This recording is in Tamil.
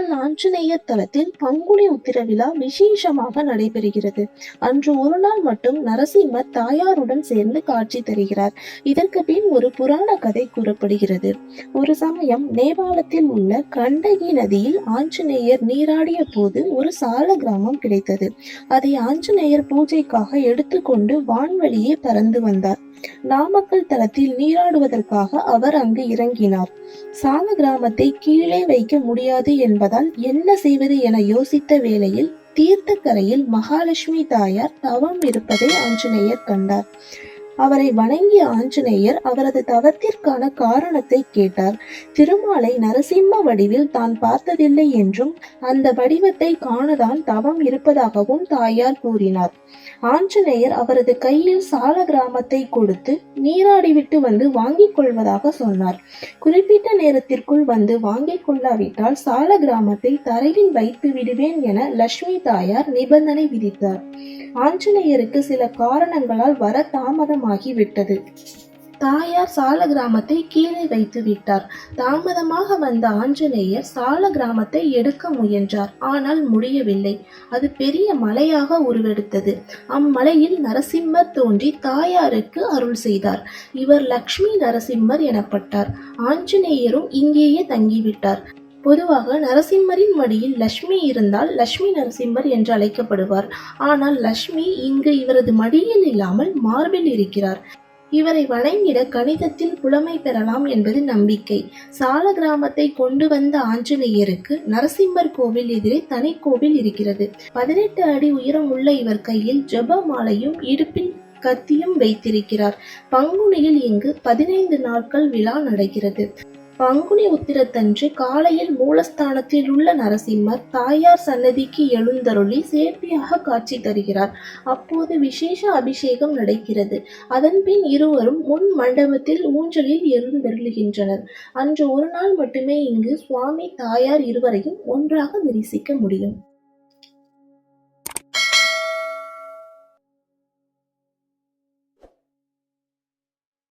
நாமக்கல் ஆஞ்சநேய தலத்தில் பங்குனி உத்திர விழா விசேஷமாக நடைபெறுகிறது. அன்று ஒரு நாள் மட்டும் நரசிம்மர் தாயாருடன் சேர்ந்து காட்சி தருகிறார். இதற்கு பின் ஒரு புராண கதை கூறப்படுகிறது. ஒரு சமயம் நேபாளத்தில் உள்ள கண்டகி நதியில் ஆஞ்சநேயர் நீராடிய போது ஒரு சால கிராமம் கிடைத்தது. அதை ஆஞ்சநேயர் பூஜைக்காக எடுத்துக்கொண்டு வான்வழியே பறந்து வந்தார். நாமக்கல் தளத்தில் நீராடுவதற்காக அவர் அங்கு இறங்கினார். சால கிராமத்தை கீழே வைக்க முடியாது என்பதால் என்ன செய்வது என யோசித்த வேளையில் தீர்த்தக்கரையில் மகாலட்சுமி தாயார் தவம் இருப்பதை ஆஞ்சநேயர் கண்டார். அவரை வணங்கிய ஆஞ்சநேயர் அவரது தவத்திற்கான காரணத்தை கேட்டார். திருமாலை நரசிம்ம வடிவில் தான் பார்த்ததில்லை என்றும் அந்த வடிவத்தை காணதான் தவம் இருப்பதாகவும் தாயார் கூறினார். ஆஞ்சநேயர் அவரது கையில் சால கிராமத்தை கொடுத்து நீராடிவிட்டு வந்து வாங்கிக் கொள்வதாக சொன்னார். குறிப்பிட்ட நேரத்திற்குள் வந்து வாங்கிக் கொள்ளாவிட்டால் சால கிராமத்தை தரையில் வைத்து விடுவேன் என லட்சுமி தாயார் நிபந்தனை விதித்தார். ஆஞ்சநேயருக்கு சில காரணங்களால் வர தாமதம் விட்டது தாயார் சால கிராமத்தை கீழே வைத்து விட்டார். தாமதமாக வந்த ஆஞ்சநேயர் சால கிராமத்தை எடுக்க முயன்றார். ஆனால் முடியவில்லை. அது பெரிய மலையாக உருவெடுத்தது. அம்மலையில் நரசிம்மர் தோன்றி தாயாருக்கு அருள் செய்தார். இவர் லக்ஷ்மி நரசிம்மர் எனப்பட்டார். ஆஞ்சநேயரும் இங்கேயே தங்கிவிட்டார். பொதுவாக நரசிம்மரின் மடியில் லட்சுமி இருந்தால் லட்சுமி நரசிம்மர் என்று அழைக்கப்படுவார். ஆனால் லக்ஷ்மி இங்கு இவரது மடியில் இல்லாமல் மார்பில் இருக்கிறார். இவரை வணங்கிட கணிதத்தில் புலமை பெறலாம் என்பது நம்பிக்கை. சால கிராமத்தை கொண்டு வந்த ஆஞ்சநேயருக்கு நரசிம்மர் கோவில் எதிரே தனி கோவில் இருக்கிறது. பதினெட்டு அடி உயரம் உள்ள இவர் கையில் ஜெப மாலையும் இடுப்பில் கத்தியும் வைத்திருக்கிறார். பங்குனியில் இங்கு பதினைந்து நாட்கள் விழா நடக்கிறது. பங்குனி உத்திரத்தன்று காலையில் மூலஸ்தானத்தில் உள்ள நரசிம்மர் தாயார் சன்னதிக்கு எழுந்தருளி சேர்த்தியாக காட்சி தருகிறார். அப்போது விசேஷ அபிஷேகம் நடக்கிறது. அதன்பின் இருவரும் முன் மண்டபத்தில் ஊஞ்சலில் எழுந்தருளுகின்றனர். அன்று ஒரு நாள் மட்டுமே இங்கு சுவாமி தாயார் இருவரையும் ஒன்றாக தரிசிக்க முடியும்.